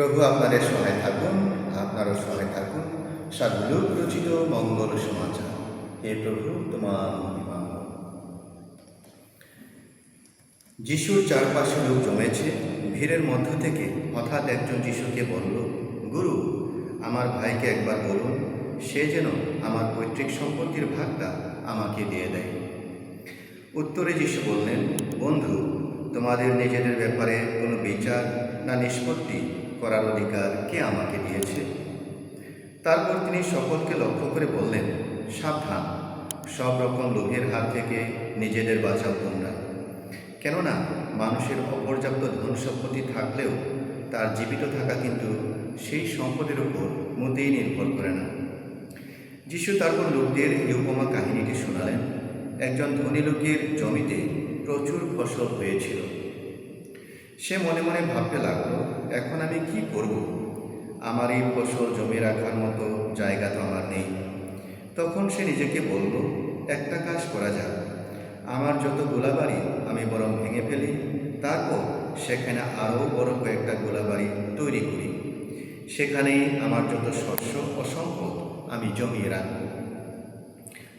প্রভু আপনাদের সহায় থাকুন, আপনারও সহায় থাকুন। সাধুলোক রচিত মঙ্গল সমাচার। হে প্রভু, তোমার মহিমা যিশুর চারপাশে লোক জমেছে, ভিড়ের মধ্য থেকে হঠাৎ একজন যিশুকে বলল, গুরু, আমার ভাইকে একবার বলুন, সে যেন আমার পৈতৃক সম্পত্তির ভাগটা আমাকে দিয়ে দেয়। উত্তরে যিশু বললেন, বন্ধু, তোমাদের নিজেদের ব্যাপারে কোনো বিচার না নিষ্পত্তি করার অধিকার কে আমাকে দিয়েছে? তারপর তিনি সকলকে লক্ষ্য করে বললেন, সাবধান, সব রকম লোভের হাত থেকে নিজেদের বাঁচাও তোমরা। কেননা, মানুষের অপর্যাপ্ত ধন সম্পত্তি থাকলেও তার জীবিত থাকা কিন্তু সেই সম্পদের উপর মোটেই নির্ভর করে না। যিশু তারপর লোকদের এই উপমা কাহিনীটি শোনালেন। একজন ধনী লোকের জমিতে প্রচুর ফসল হয়েছিল। সে মনে মনে ভাবতে লাগল, এখন আমি কি করব? আমার এই ফসল জমি রাখার মতো জায়গা তো আমার নেই। তখন সে নিজেকে বলল, একটা কাজ করা যাক। আমার যত গোলাবাড়ি আমি বরং ভেঙে ফেলি, তারপর সেখানে আরও বড় কয়েকটা গোলাবাড়ি তৈরি করি। সেখানেই আমার যত শস্য ও সম্পদ আমি জমিয়ে রাখব।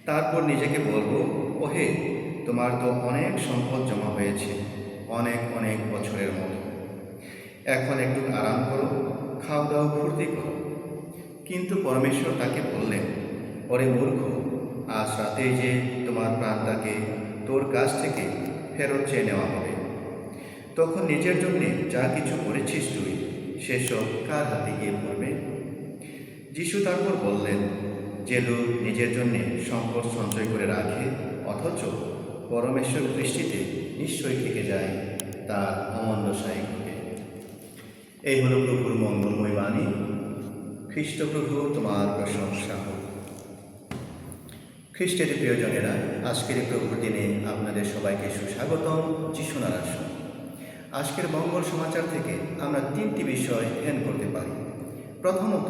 তারপর নিজেকে বলব, ওহে, তোমার তো অনেক সম্পদ জমা হয়েছে। অনেক অনেক বছরের মতো। এখন একটু আরাম করো খাওয়া দাওয়া ফুর্তি করো। কিন্তু পরমেশ্বর তাকে বললেন, ওরে মূর্খ, আজ রাতে যে তোমার প্রাণটাকে তোর কাছ থেকে ফেরত চেয়ে নেওয়া হবে। তখন নিজের জন্যে যা কিছু করেছিস তুই, সেসব কার হাতে গিয়ে পড়বে? যিশু তারপর বললেন, যে লোক নিজের জন্যে সম্পদ সঞ্চয় করে রাখে, অথচ পরমেশ্বর দৃষ্টিতে নিশ্চয়ই থেকে যায় তার অমন্দশায়ী ঘটে এই হল প্রভুর মঙ্গলময় বাণী। খ্রিস্টপ্রভু, তোমার প্রশংসা হোক। খ্রিস্টের প্রিয়জনেরা, আজকের প্রভুর দিনে আপনাদের সবাইকে সুস্বাগতম যিশুনার আসন আজকের মঙ্গল সমাচার থেকে আমরা তিনটি বিষয় ধ্যান করতে পারি। প্রথমত,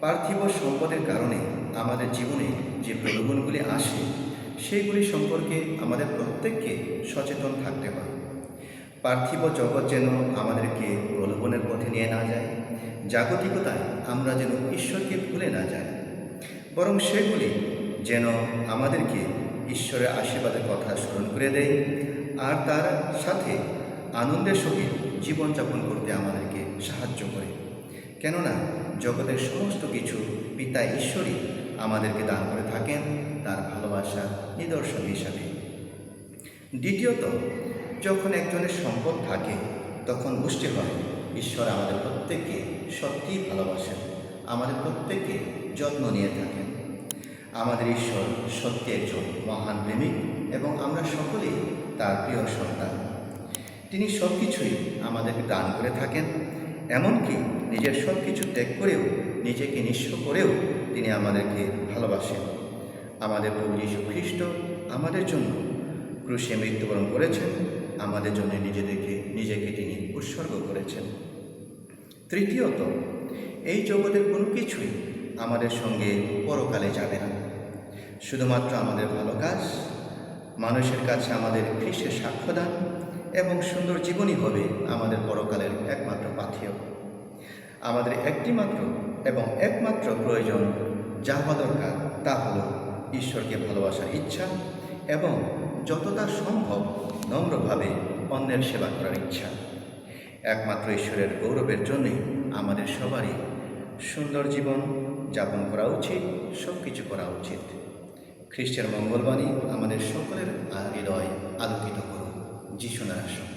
পার্থিব সম্পদের কারণে আমাদের জীবনে যে প্রলোভনগুলি আসে সেইগুলি সম্পর্কে আমাদের প্রত্যেককে সচেতন থাকতে হয়। পার্থিব জগৎ যেন আমাদেরকে প্রলোভনের পথে নিয়ে না যায়, জাগতিকতায় আমরা যেন ঈশ্বরকে ভুলে না যাই। বরং সেগুলি যেন আমাদেরকে ঈশ্বরের আশীর্বাদের কথা স্মরণ করে দেয় আর তার সাথে আনন্দের সহিত জীবনযাপন করতে আমাদেরকে সাহায্য করে। কেননা, জগতের সমস্ত কিছু পিতা ঈশ্বরই আমাদেরকে দান করে থাকেন। ভালোবাসার নিদর্শন হিসাবে। দ্বিতীয়ত, যখন একজনের সম্পদ থাকে, তখন বুঝতে হয়, ঈশ্বর আমাদের প্রত্যেককে সত্যিই ভালোবাসেন, আমাদের প্রত্যেককে যত্ন নিয়ে থাকেন। আমাদের ঈশ্বর সত্যি একজন মহান প্রেমিক এবং আমরা সকলেই তার প্রিয় সন্তান। তিনি সব কিছুই আমাদেরকে দান করে থাকেন, এমনকি নিজের সব কিছু ত্যাগ করেও, নিজেকে নিঃস্ব করেও তিনি আমাদেরকে ভালোবাসেন। আমাদের প্রভু যীশু খ্রিস্ট আমাদের জন্য ক্রুশে মৃত্যুবরণ করেছেন, আমাদের জন্য নিজেদেরকে, নিজেকে তিনি উৎসর্গ করেছেন। তৃতীয়ত, এই জগতের কোনো কিছুই আমাদের সঙ্গে পরকালে যাবে না। শুধুমাত্র আমাদের ভালো কাজ, মানুষের কাছে আমাদের খ্রিস্টের সাক্ষ্যদান এবং সুন্দর জীবনই হবে আমাদের পরকালের একমাত্র পাথেয়। আমাদের একটি মাত্র এবং একমাত্র প্রয়োজন যা হওয়া দরকার তা হলো ঈশ্বরকে ভালোবাসার ইচ্ছা এবং যতটা সম্ভব নম্রভাবে অন্যের সেবা করার ইচ্ছা। একমাত্র ঈশ্বরের গৌরবের জন্যই আমাদের সবারই সুন্দর জীবন যাপন করা উচিত সব কিছু করা উচিত। খ্রিস্টের মঙ্গলবাণী আমাদের সকলের হৃদয় আলোকিত করুন। যিশু নারাসন